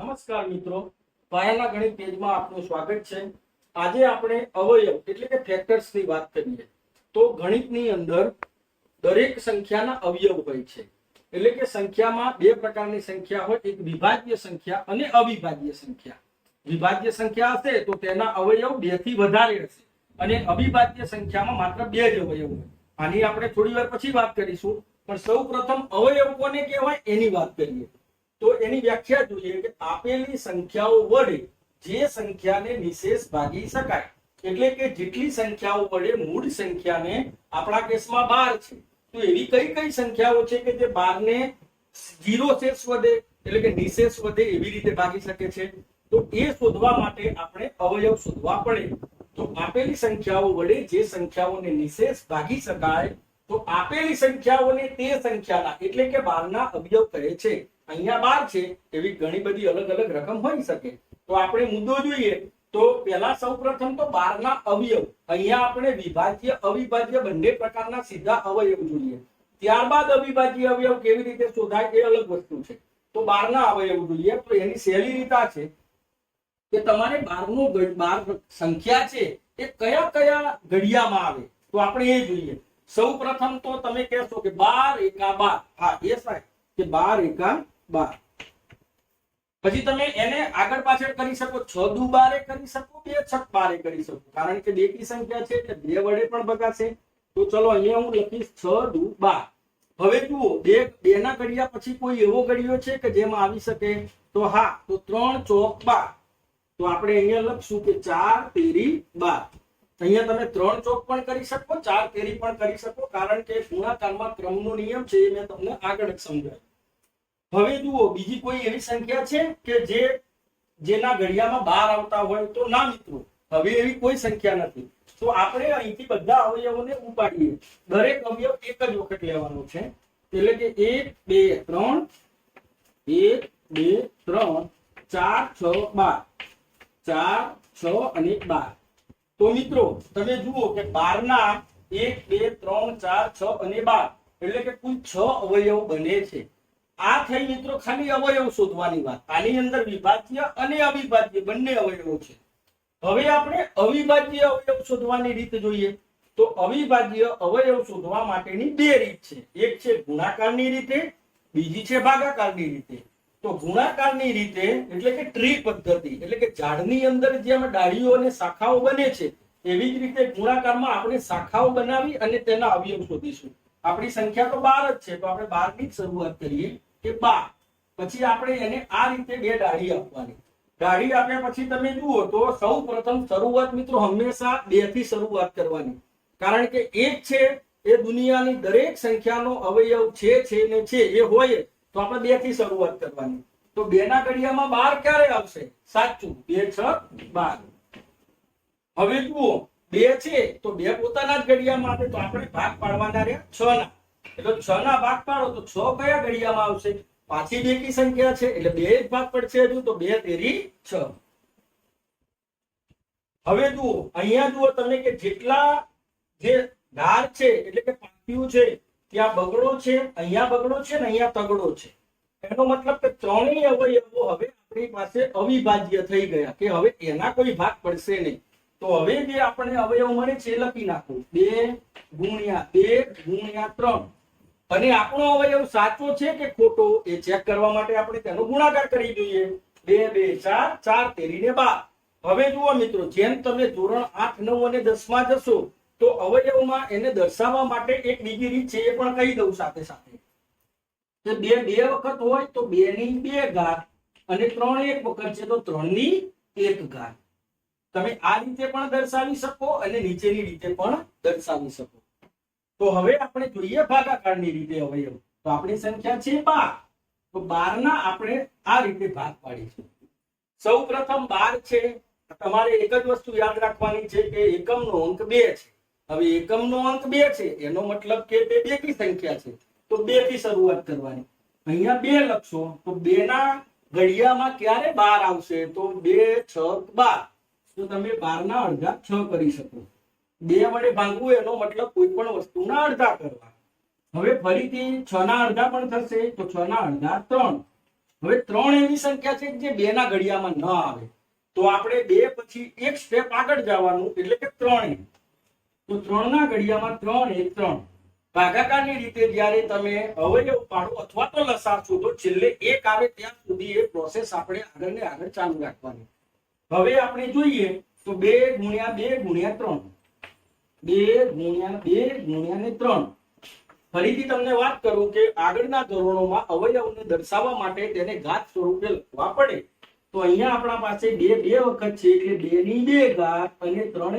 નમસ્કાર મિત્રો. પાયાના ગણિત પેજમાં આપનું સ્વાગત છે. આજે આપણે અવયવ એટલે કે ફેક્ટર્સની વાત કરીએ. તો ગણિતની અંદર દરેક સંખ્યાના અવયવ હોય છે. એટલે કે સંખ્યામાં બે પ્રકારની સંખ્યા હોય, એક વિભાજ્ય સંખ્યા અને અવિભાજ્ય સંખ્યા. વિભાજ્ય સંખ્યા હશે તો તેના અવયવ બેથી વધારે હશે. અને અવિભાજ્ય સંખ્યામાં માત્ર બે જ અવયવ હોય. આની આપણે થોડી વાર પછી વાત કરીશું. પણ સૌ પ્રથમ અવયવ કોને કહેવાય? એની વાત કરીએ. તો એની વ્યાખ્યા જોઈએ કે આપેલી સંખ્યાઓ વડે જે સંખ્યાને નિશેષ ભાગી શકાય. એટલે કે જેટલી સંખ્યાઓ વડે મૂળ સંખ્યાને આપણા કેસમાં બાર છે. તો એવી કઈ કઈ સંખ્યાઓ છે કે જે બારને જીરો શેષ વધે, એટલે કે નિશેષ વધે એવી રીતે ભાગી શકે છે? તો એ શોધવા માટે આપણે અવયવ શોધવા પડે. તો આપેલી સંખ્યાઓ વડે જે સંખ્યાઓને નિશેષ ભાગી શકાય, તો આપેલી સંખ્યાઓને તે સંખ્યાના, એટલે કે બારના અવયવ કહે છે. અહીંયા બાર છે, એવી ઘણી બધી અલગ અલગ રકમ હોઈ શકે. તો આપણે મુદ્દો જોઈએ, તો પહેલા સૌપ્રથમ તો બારના અવયવ. અહીંયા આપણે વિભાજ્ય, અવિભાજ્ય બંને પ્રકારના સીધા અવયવ જોઈએ. ત્યારબાદ અવિભાજ્ય અવયવ કેવી રીતે શોધાય એ અલગ વસ્તુ છે. તો બારના અવયવ જોઈએ, તો એની સહેલી રીત છે કે તમારે બારનું બાર સંખ્યા છે એ કયા કયા ઘડિયામાં આવે. તો આપણે એ જોઈએ. સૌ પ્રથમ તો તમે કહેશો કે બાર એકા બાર. હા, એ સાહેબ, કે બાર એકા બાર. પછી તમે એને આગળ પાછળ કરી શકો, છ દુ બારે કરી શકો, બે છક બારે કરી શકો. કારણ કે બેકી સંખ્યા છે એટલે બે વડે પણ ભગાશે તો ચલો અહીંયા હું લખીશ છ દુ બાર. હવે જુઓ, બે બે ના ઘડિયા પછી કોઈ એવો ઘડિયો છે કે જેમાં આવી શકે? તો હા, તો ત્રણ ચોક બાર. તો આપણે અહીંયા લખશું કે ચાર તેરી બાર. અહીંયા તમે ત્રણ ચોક પણ કરી શકો, ચાર તેરી પણ કરી શકો, કારણ કે ગુણાકારમાં ક્રમનો નિયમ છે એ મેં તમને આગળ સમજાવ્યું. હવે જુઓ, બીજી કોઈ એવી સંખ્યા છે કે જે, જેના ઘડિયામાં બાર આવતા હોય તો ના મિત્રો, હવે એવી કોઈ સંખ્યા નથી. તો આપણે અહીંથી બધા અવયવોને ઉપાડીએ. દરેક અવયવ એક જ વખત લેવાનો છે. એટલે કે એક, બે, ત્રણ, એક, બે, ત્રણ, ચાર, છ, બાર. ચાર, છ અને બાર. તો મિત્રો, તમે જુઓ કે બારના એક, બે, ત્રણ, ચાર, છ અને બાર. એટલે કે કુલ છ અવયવ બને છે. આ થઈ મિત્રો ખાલી અવયવ શોધવાની વાત. આની અંદર વિભાજ્ય અને અવિભાજ્ય બંને અવયવો છે. હવે આપણે અવિભાજ્ય અવયવ શોધવાની રીત જોઈએ. તો અવિભાજ્ય અવયવ શોધવા માટેની બે રીત છે. એક છે ગુણાકારની રીતે, બીજી છે ભાગાકારની રીતે. તો ગુણાકારની રીતે એટલે કે ટ્રી પદ્ધતિ, એટલે કે ઝાડની અંદર જેમ ડાળીઓ અને શાખાઓ બને છે, એવી જ રીતે ગુણાકારમાં આપણે શાખાઓ બનાવી અને તેના અવયવ શોધીશું. આપણી સંખ્યા તો બાર જ છે, તો આપણે બારની શરૂઆત કરીએ. કે બા, પછી આપણે એને આ રીતે બે ડાળી આપવાની. ડાળી આપ્યા પછી તમે જુઓ તો સૌ પ્રથમ શરૂઆત મિત્રો હંમેશા બેથી શરૂઆત કરવાની. કારણ કે એક છે, એ દુનિયાની દરેક સંખ્યાનો અવયવ છે છે ને છે, એ હોય તો આપણે બેથી શરૂઆત કરવાની. તો બે ના ઘડિયામાં બાર ક્યારે આવશે? સાચું, બે, છ, બાર. હવે જુઓ, બે છે તો બે પોતાના જ ઘડિયામાં આવે તો આપણે ભાગ પાડવાના રહ્યા, છ ના. એટલે છ ના ભાગ પાડો તો છ કયા ઘડિયામાં આવશે? પાછી બેકી સંખ્યા છે, એટલે બે જ ભાગ પડશે હજુ, તો બે તેરી છ. હવે જુઓ, અહીંયા જુઓ તમને કે જેટલા જે ધાર છે, એટલે કે પાટિયું છે, ત્યાં બગડો છે, અહીંયા બગડો છે ને અહીંયા તગડો છે. એનો મતલબ કે ત્રણેય અવયવો હવે આપણી પાસે અવિભાજ્ય થઈ ગયા, કે હવે એના કોઈ ભાગ પડશે નહીં. તો હવે જે આપણને અવયવ મળે છે લખી નાખો. બે ગુણ્યા બે ગુણ્યા ત્રણ. અને આપણો અવયવ સાચો છે કે ખોટો એ ચેક કરવા માટે આપણે તેનો ગુણાકાર કરી જોઈએ બે બે, ચાર ચાર તેરી ને બાર. હવે જુઓ મિત્રો, જેમ તમે ધોરણ આઠ, નવ અને દસમાં જશો, તો અવયવમાં એને દર્શાવવા માટે એક બીજી રીત છે એ પણ કહી દઉં સાથે સાથે. બે બે વખત હોય તો બે ની બે ઘાત અને ત્રણ એક વખત છે તો ત્રણની એક ઘાત. તમે આ રીતે પણ દર્શાવી શકો અને નીચેની રીતે પણ દર્શાવી શકો. તો હવે આપણે જોઈએ ભાગાકારની રીતે અવયવ તો આપણી સંખ્યા છે બાર. તો બાર ના આપણે આ રીતે ભાગ પાડીશું સૌ પ્રથમ બાર છે. તમારે એક જ વસ્તુ યાદ રાખવાની છે કે એકમનો અંક બે છે. હવે એકમનો અંક બે છે, એનો મતલબ કે તે બેકી સંખ્યા છે. તો બેથી શરૂઆત કરવાની. અહીંયા બે લખશો, તો બે ના ઘડિયામાં ક્યારે બાર આવશે? તો બે, છ, બાર. તો તમે બાર ના અડધા છ કરી શકો. બે વડે ભાંગવું એનો મતલબ કોઈ પણ વસ્તુના અડધા કરવા. હવે ફરીથી છ ના અડધા પણ થશે, તો છ ના અડધા ત્રણ. હવે ત્રણ એવી સંખ્યા છે જે બે ના ઘડિયામાં ન આવે. તો આપણે બે પછી એક સ્ટેપ આગળ જવાનું, એટલે કે ત્રણ. તો ત્રણ ના ઘડિયામાં ત્રણ એક ત્રણ. ભાગાકારની રીતે જ્યારે તમે અવયવ પાડો અથવા તો લસાઅ શોધો, છેલ્લે એક આવે ત્યાં સુધી એ પ્રોસેસ આપણે આગળ ને આગળ ચાલુ રાખવાની. હવે આપણે જોઈએ તો બે ગુણ્યા બે ગુણ્યા ત્રણ. બે ગુણ્યા બે ગુણ્યા ને ત્રણ. ફરીથી તમને વાત કરું કે આગળના ધોરણોમાં અવયવને દર્શાવવા માટે તેને ઘાત સ્વરૂપે લખવા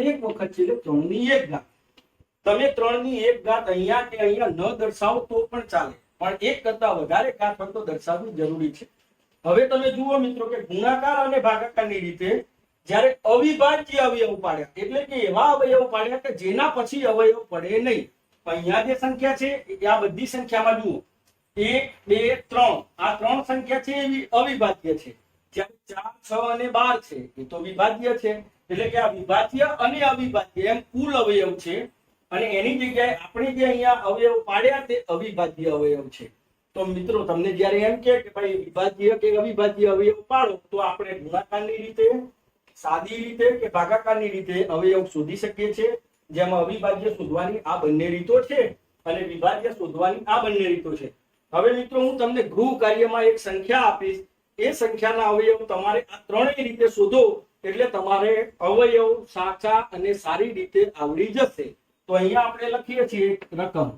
એક વખત છે એટલે ત્રણ એક ઘાત. તમે ત્રણની એક ઘાત અહીંયા કે અહીંયા ન દર્શાવો તો પણ ચાલે. પણ એક કરતા વધારે ઘાત હોય તો દર્શાવવી જરૂરી છે. હવે તમે જુઓ મિત્રો કે ગુણાકાર અને ભાગાકારની રીતે જ્યારે અવિભાજ્ય અવયવ પાડ્યા, એટલે કે એવા અવયવ પાડ્યા કે જેના પછી અવયવ પડે નહીં. અહીંયા જે સંખ્યા છે, એ આ બધી સંખ્યામાં જુઓ. એક, બે, ત્રણ. આ ત્રણ સંખ્યા છે, એવી અવિભાજ્ય છે. જ્યારે ચાર, છ અને બાર છે, એ તો વિભાજ્ય છે. એટલે કે આ વિભાજ્ય અને અવિભાજ્ય એમ કુલ અવયવ છે. અને એની જગ્યાએ આપણે જે અહીંયા અવયવ પાડ્યા તે અવિભાજ્ય અવયવ છે. તો મિત્રો, તમને જ્યારે એમ કે ભાઈ વિભાજ્ય કે અવિભાજ્ય અવયવ પાડો, તો આપણે ગુણાકારની રીતે સાદી રીતે કે ભાગાકારની રીતે અવયવ શોધી શકીએ છીએ, જેમાં અવિભાજ્ય શોધવાની આ બંને રીતો છે અને વિભાજ્ય શોધવાની આ બંને રીતો છે. હવે મિત્રો, હું તમને ગૃહ કાર્યમાં એક સંખ્યા આપીશ. એ સંખ્યાના અવયવ તમારે આ ત્રણેય રીતે શોધો એટલે તમારે અવયવ સાચા અને સારી રીતે આવડી જશે. તો અહીંયા આપણે લખીએ છીએ રકમ.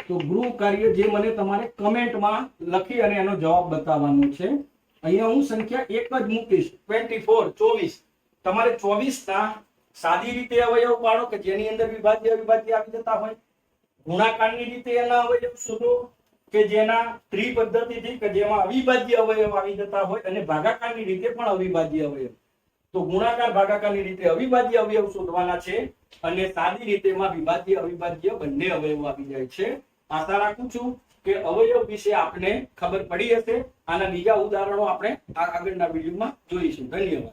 તો ગૃહ કાર્ય જે મને તમારે કમેન્ટમાં લખી અને એનો જવાબ બતાવવાનો છે. અહીંયા હું સંખ્યા એક જ મૂકીશ. ટ્વેન્ટી ફોર ચોવીસ. તમારે ચોવીસ ના સાદી રીતે અવયવ પાડો કે જેની અંદર વિભાજ્ય અવિભાજ્ય આવી જતા હોય? ગુણાકારની રીતે એના અવયવ શોધો કે જેના ત્રિ પદ્ધતિથી કે જેમાં અવિભાજ્ય અવયવ આવી જતા હોય અને ભાગાકારની રીતે પણ અવિભાજ્ય અવયવ. તો ગુણાકાર, ભાગાકારની રીતે અવિભાજ્ય અવયવ શોધવાના છે અને સાદી રીતેમાં વિભાજ્ય, અવિભાજ્ય બંને અવયવ આવી જાય છે. આશા રાખું છું કે અવયવ વિશે આપને ખબર પડી હશે. આના બીજા ઉદાહરણો આપણે આગળના વિડીયોમાં જોઈશું. ધન્યવાદ.